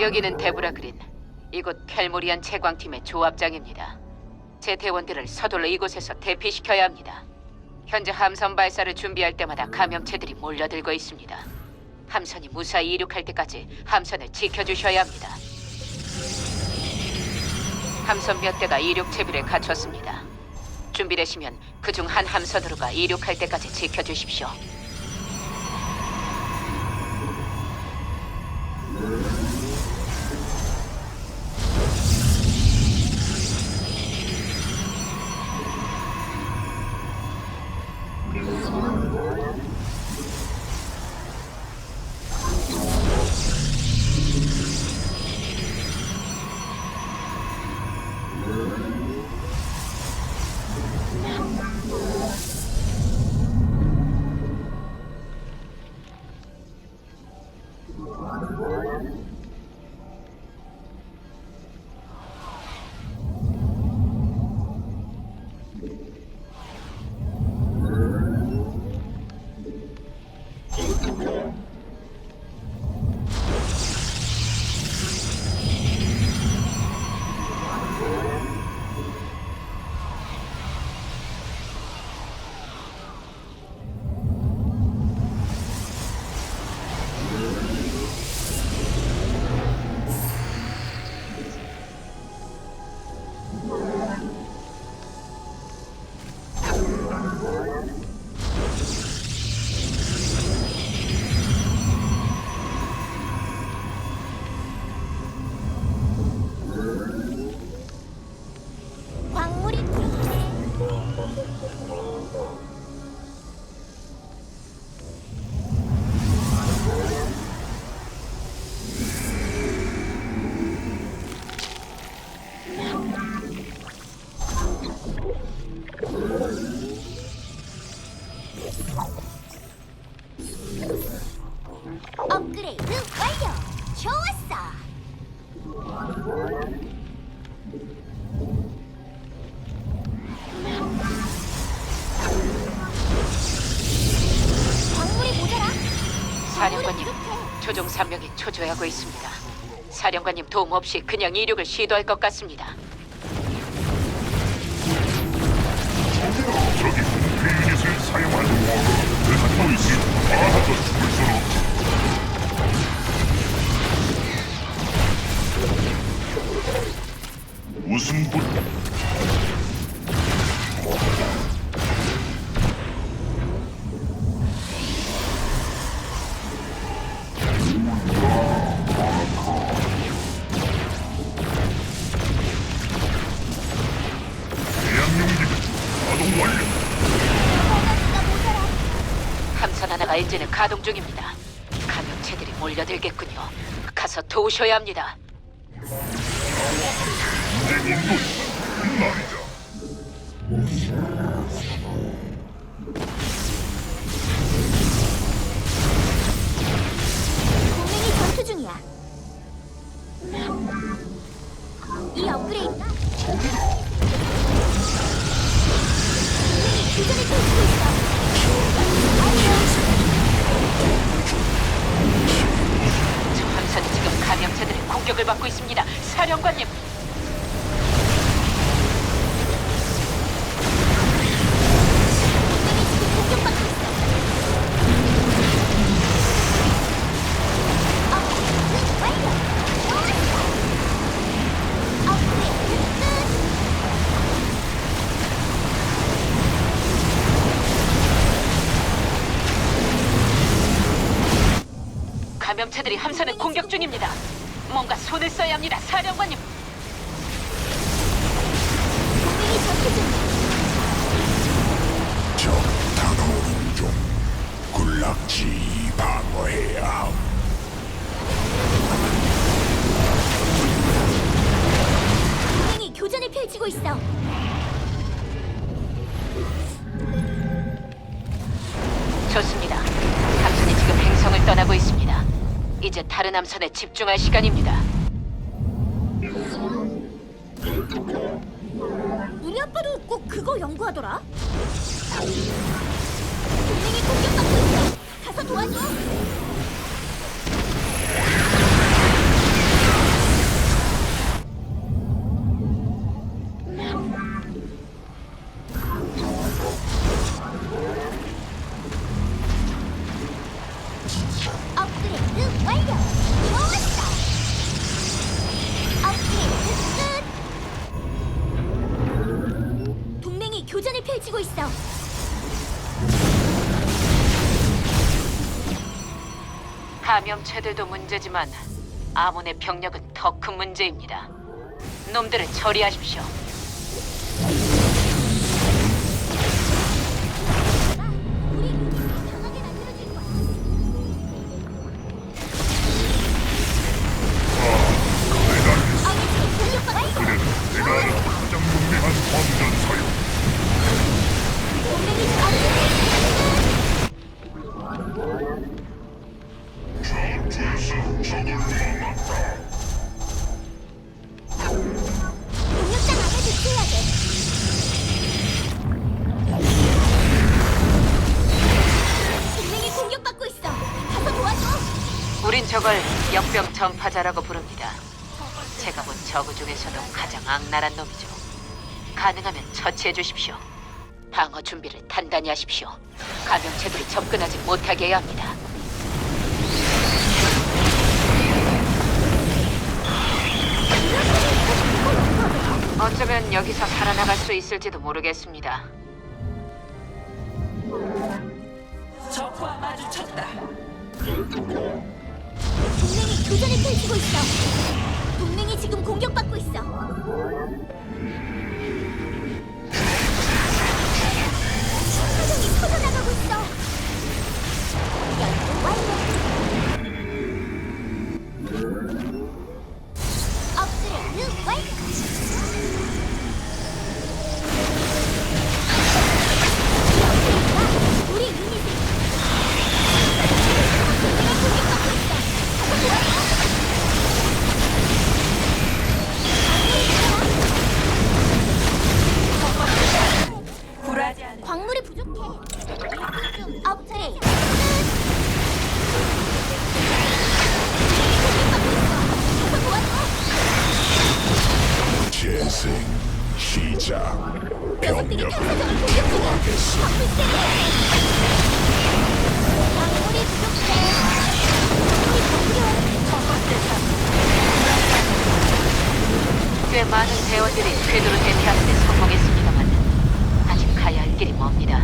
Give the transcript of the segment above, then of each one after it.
여기는 데브라 그린. 이곳 켈모리안 채광팀의 조합장입니다. 제 대원들을 서둘러 이곳에서 대피시켜야 합니다. 현재 함선 발사를 준비할 때마다 감염체들이 몰려들고 있습니다. 함선이 무사히 이륙할 때까지 함선을 지켜주셔야 합니다. 함선 몇 대가 이륙 채비를 갖췄습니다. 준비되시면 그 중 한 함선으로가 이륙할 때까지 지켜주십시오. 3명이 초조해하고 있습니다. 사령관님 도움 없이 그냥 이륙을 시도할 것 같습니다. 저기 부 엔진을 가동 중입니다. 감염체들이 몰려들겠군요. 가서 도우셔야 합니다. 내 인도 말이다. 동맹이 전투 중이야. 이 업그레이드 끝. 감염체들이 함선을 공격 중입니다. 뭔가 손을 써야 합니다. 사령관님. 적 다가오는 중 군락지 함선에 집중할 시간입니다. 우리 아빠도 꼭 그거 연구하더라. 동맹이 공격받고 있어. 가서 도와줘. 감염체들도 문제지만 아몬의 병력은 더 큰 문제입니다. 놈들을 처리하십시오. 도와줘. 우린 저걸 역병 전파자라고 부릅니다. 제가 본 저그 중에서도 가장 악랄한 놈이죠. 가능하면 처치해 주십시오. 방어 준비를 단단히 하십시오. 감염체들이 접근하지 못하게 해야 합니다. 어쩌면 여기서 살아나갈 수 있을지도 모르겠습니다. 적과 마주쳤다. 동맹이 교전을 펼치고 있어. 동맹이 지금 공격받고 있어. 도와줘. 재생 시작. 중이야. 바쁘세. 광물이 부족해. 꽤 많은 대원들이 궤도로 대피하는 데 성공했습니다만 아직 가야 할 길이 멉니다.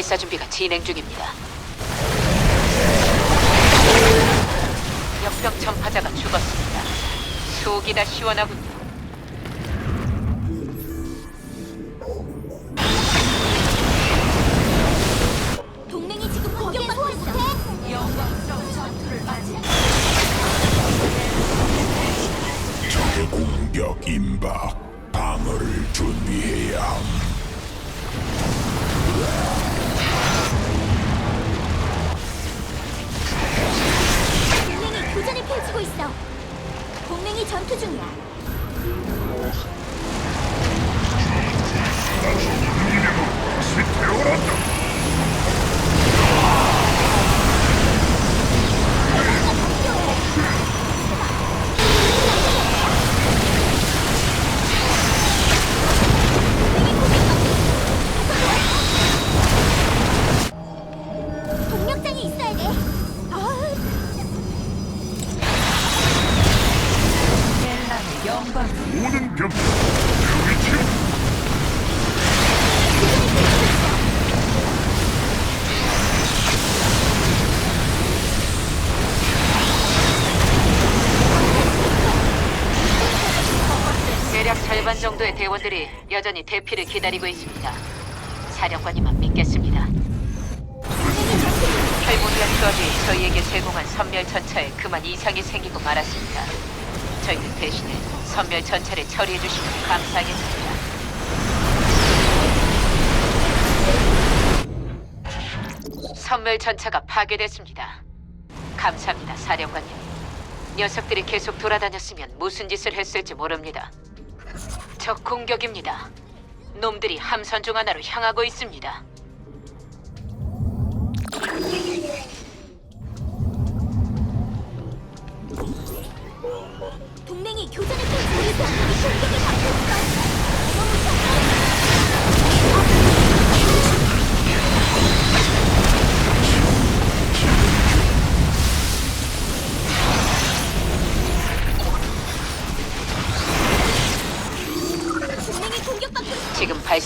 발사 준비가 진행 중입니다. 역병 전파자가 죽었습니다. 속이 다 시원하군요. 동맹이 지금 공격받고 있어. 영광스러운 전투를 맞이. 적의 공격 임박. 방어를 준비해야 함. 정도의 대원들이 여전히 대피를 기다리고 있습니다. 사령관님만 믿겠습니다. 수업이 저희에게 제공한 선멸 전차에 그만 이상이 생기고 말았습니다. 저희들 대신에 선멸 전차를 처리해 주시면 감사하겠습니다. 선멸 전차가 파괴됐습니다. 감사합니다, 사령관님. 녀석들이 계속 돌아다녔으면 무슨 짓을 했을지 모릅니다. 적 공격입니다. 놈들이 함선 중 하나로 향하고 있습니다. 동맹이 교전을 펼치고 있어. 공격을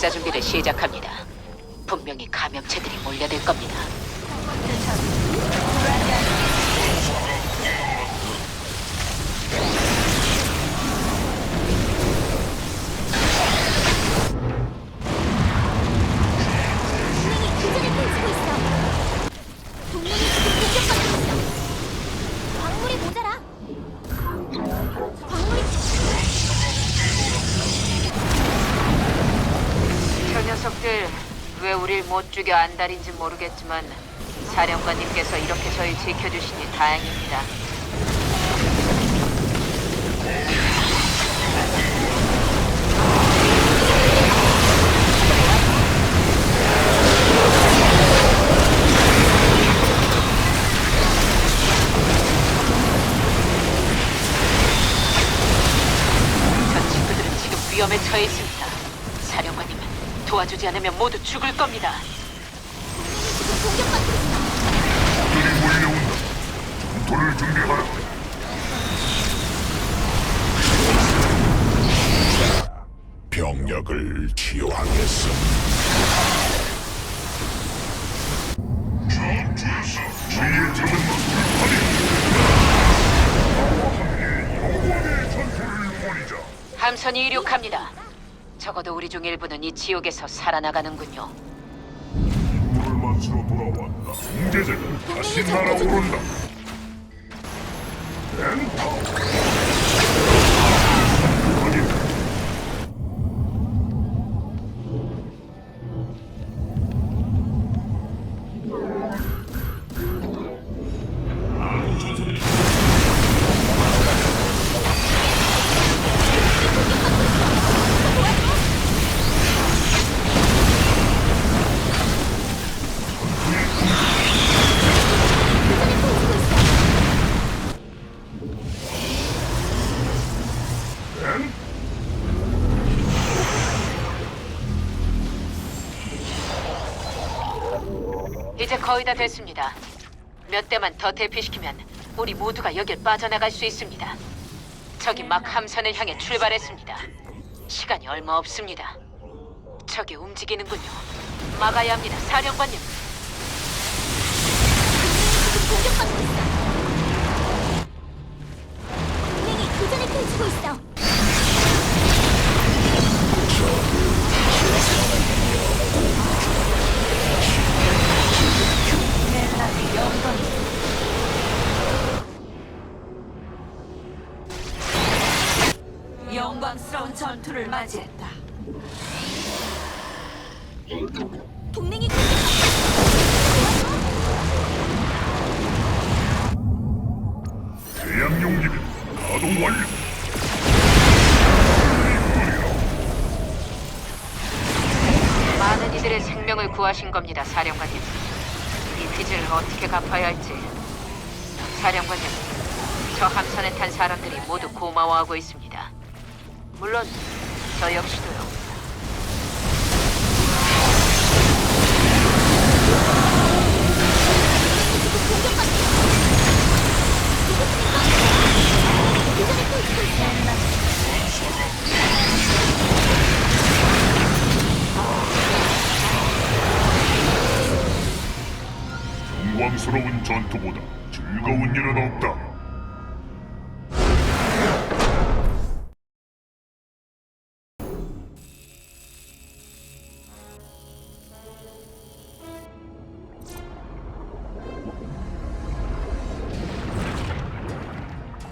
발사 준비를 시작합니다. 분명히 감염체들이 몰려들 겁니다. 못 죽여 안달인지 모르겠지만 사령관님께서 이렇게 저희 지켜주시니 다행입니다. 도와주지 않으면 모두 죽을 겁니다. 지금 공격받고 있어. 들이 몰려온다. 전투를 준비하라. 병력을 치유하겠어. 전투에서 우리의 적은 불판이. 나와 함께 영원의 전투를 벌이자. 함선이 이륙합니다. 적어도 우리 중 일부는 이 지옥에서 살아나가는군요. 물을 만수로 돌아왔다. 승제자가 다시 날아오른다. 엔터. 이제 거의 다 됐습니다. 몇 대만 더 대피시키면 우리 모두가 여길 빠져나갈 수 있습니다. 적이 막 함선을 향해 출발했습니다. 시간이 얼마 없습니다. 적이 움직이는군요. 막아야 합니다, 사령관님. 지금 공격받고 있어. 동맹이 교전을 펼치고 있어. 구하신 겁니다, 사령관님. 이 빚을 어떻게 갚아야 할지. 사령관님, 저 함선에 탄 사람들이 모두 고마워하고 있습니다. 물론 저 역시도요. 영광스러운 전투보다 즐거운 일은 없다.